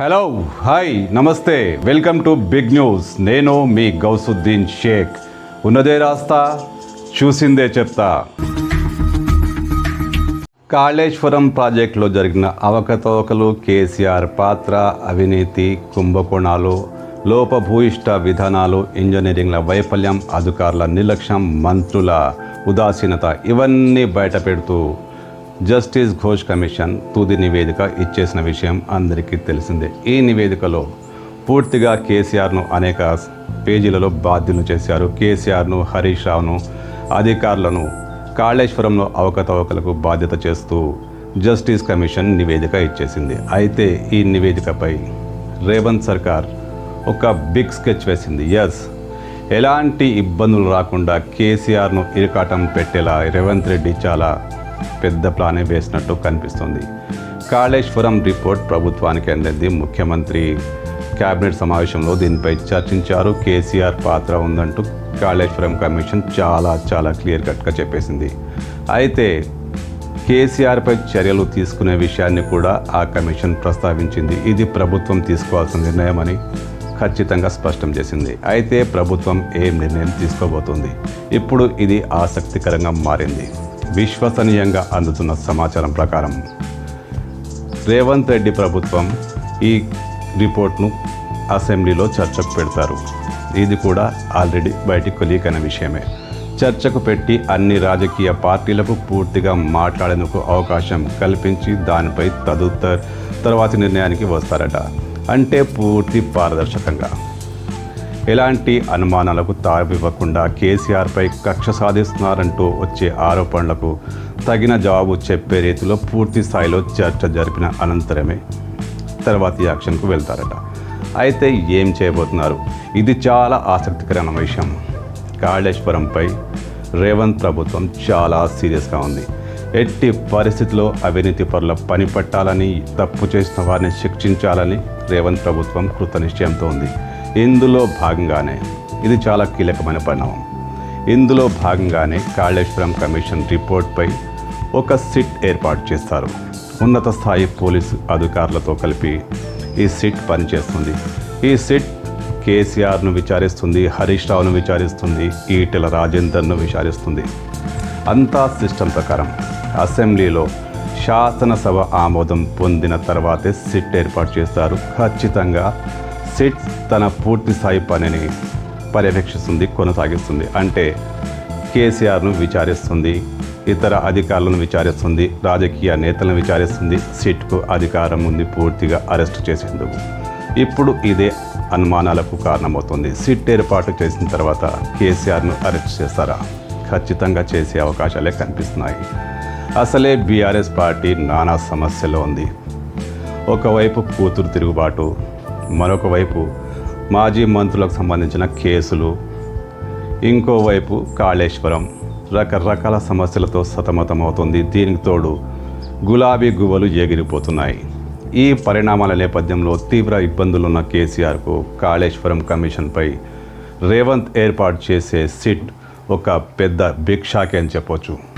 Hello hi నమస్తే welcome to big news. నేను మీ గౌసుద్దీన్ షేక్. ఉన్నదే రాస్తా చూసిందే చెప్తా. కాళేశ్వరం ప్రాజెక్టులో జరిగిన అవకతవకలు కేసీఆర్ పాత్ర అవినీతి కుంభకోణాలు లోపభూయిష్ట విధానాలు ఇంజనీరింగ్ల వైఫల్యం అధికారుల నిర్లక్ష్యం మంత్రుల ఉదాసీనత ఇవన్నీ బయటపెడుతూ జస్టిస్ ఘోష్ కమిషన్ తుది నివేదిక ఇచ్చేసిన విషయం అందరికీ తెలిసిందే. ఈ నివేదికలో పూర్తిగా కేసీఆర్ను అనేక పేజీలలో బాధ్యులు చేశారు. కేసీఆర్ను హరీష్ రావును అధికారులను కాళేశ్వరంలో అవకతవకలకు బాధ్యత చేస్తూ జస్టిస్ కమిషన్ నివేదిక ఇచ్చేసింది. అయితే ఈ నివేదికపై రేవంత్ సర్కార్ ఒక బిగ్ స్కెచ్ వేసింది. ఎస్ ఎలాంటి ఇబ్బందులు రాకుండా కేసీఆర్ను ఇరకాటం పెట్టేలా రేవంత్ రెడ్డి చాలా పెద్ద ప్లానే వేసినట్టు కనిపిస్తుంది. కాళేశ్వరం రిపోర్ట్ ప్రభుత్వానికి అందింది ముఖ్యమంత్రి. కేబినెట్ సమావేశంలో దీనిపై చర్చించారు. కేసీఆర్ పాత్ర ఉందంటూ కాళేశ్వరం కమిషన్ చాలా చాలా క్లియర్ కట్గా చెప్పేసింది. అయితే కేసీఆర్పై చర్యలు తీసుకునే విషయాన్ని కూడా ఆ కమిషన్ ప్రస్తావించింది. ఇది ప్రభుత్వం తీసుకోవాల్సిన నిర్ణయమని ఖచ్చితంగా స్పష్టం చేసింది. అయితే ప్రభుత్వం ఏం నిర్ణయం తీసుకోబోతుంది? ఇప్పుడు ఇది ఆసక్తికరంగా మారింది. విశ్వసనీయంగా అందుతున్న సమాచారం ప్రకారం రేవంత్ రెడ్డి ప్రభుత్వం ఈ రిపోర్ట్ను అసెంబ్లీలో చర్చకు పెడతారు. ఇది కూడా ఆల్రెడీ బయటికి కొలీకైన విషయమే. చర్చకు పెట్టి అన్ని రాజకీయ పార్టీలకు పూర్తిగా మాట్లాడేందుకు అవకాశం కల్పించి దానిపై తదుతర్ తర్వాతి నిర్ణయానికి వస్తారట. అంటే పూర్తి పారదర్శకంగా. ఎలాంటి అనుమానాలకు తావివ్వకుండా కేసీఆర్పై కక్ష సాధిస్తున్నారంటూ వచ్చే ఆరోపణలకు తగిన జవాబు చెప్పే రీతిలో పూర్తి స్థాయిలో చర్చ జరిపిన అనంతరమే తర్వాతి యాక్షన్కు వెళ్తారట. అయితే ఏం చేయబోతున్నారు? ఇది చాలా ఆసక్తికరమైన విషయం. కాళేశ్వరంపై రేవంత్ ప్రభుత్వం చాలా సీరియస్గా ఉంది. ఎట్టి పరిస్థితిలో అవినీతి పరుల పని పట్టాలని తప్పు చేసిన వారిని శిక్షించాలని రేవంత్ ప్రభుత్వం కృతనిశ్చయంతో ఉంది. ఇందులో భాగంగానే ఇది చాలా కీలకమైన పరిణామం. ఇందులో భాగంగానే కాళేశ్వరం కమిషన్ రిపోర్ట్పై ఒక సిట్ ఏర్పాటు చేస్తారు. ఉన్నత స్థాయి పోలీసు అధికారులతో కలిపి ఈ సిట్ పనిచేస్తుంది. ఈ సిట్ కేసీఆర్ను విచారిస్తుంది హరీష్ రావును విచారిస్తుంది ఈటెల రాజేందర్ను విచారిస్తుంది. అంతా సిస్టమ్ ప్రకారం అసెంబ్లీలో శాసనసభ ఆమోదం పొందిన తర్వాతే సిట్ ఏర్పాటు చేస్తారు. ఖచ్చితంగా సిట్ తన పూర్తి స్థాయి పనిని పర్యవేక్షిస్తుంది కొనసాగిస్తుంది. అంటే కేసీఆర్ను విచారిస్తుంది ఇతర అధికారులను విచారిస్తుంది రాజకీయ నేతలను విచారిస్తుంది సిట్కు అధికారం ఉంది పూర్తిగా అరెస్ట్ చేసేందుకు. ఇప్పుడు ఇదే అనుమానాలకు కారణమవుతుంది. సిట్ ఏర్పాటు చేసిన తర్వాత కేసీఆర్ను అరెస్ట్ చేస్తారా? ఖచ్చితంగా చేసే అవకాశాలే కనిపిస్తున్నాయి. అసలే బీఆర్ఎస్ పార్టీ నానా సమస్యలో ఉంది. ఒకవైపు కూతురు తిరుగుబాటు మరొక వైపు మాజీ మంత్రులకు సంబంధించిన కేసులు ఇంకోవైపు కాళేశ్వరం. రకరకాల సమస్యలతో సతమతమవుతుంది. దీనికి తోడు గులాబీ గువ్వలు ఎగిరిపోతున్నాయి ఈ పరిణామాల నేపథ్యంలో తీవ్ర ఇబ్బందులున్న కేసీఆర్కు కాళేశ్వరం కమిషన్పై రేవంత్ ఏర్పాటు చేసే సిట్ ఒక పెద్ద బిగ్ అని చెప్పొచ్చు.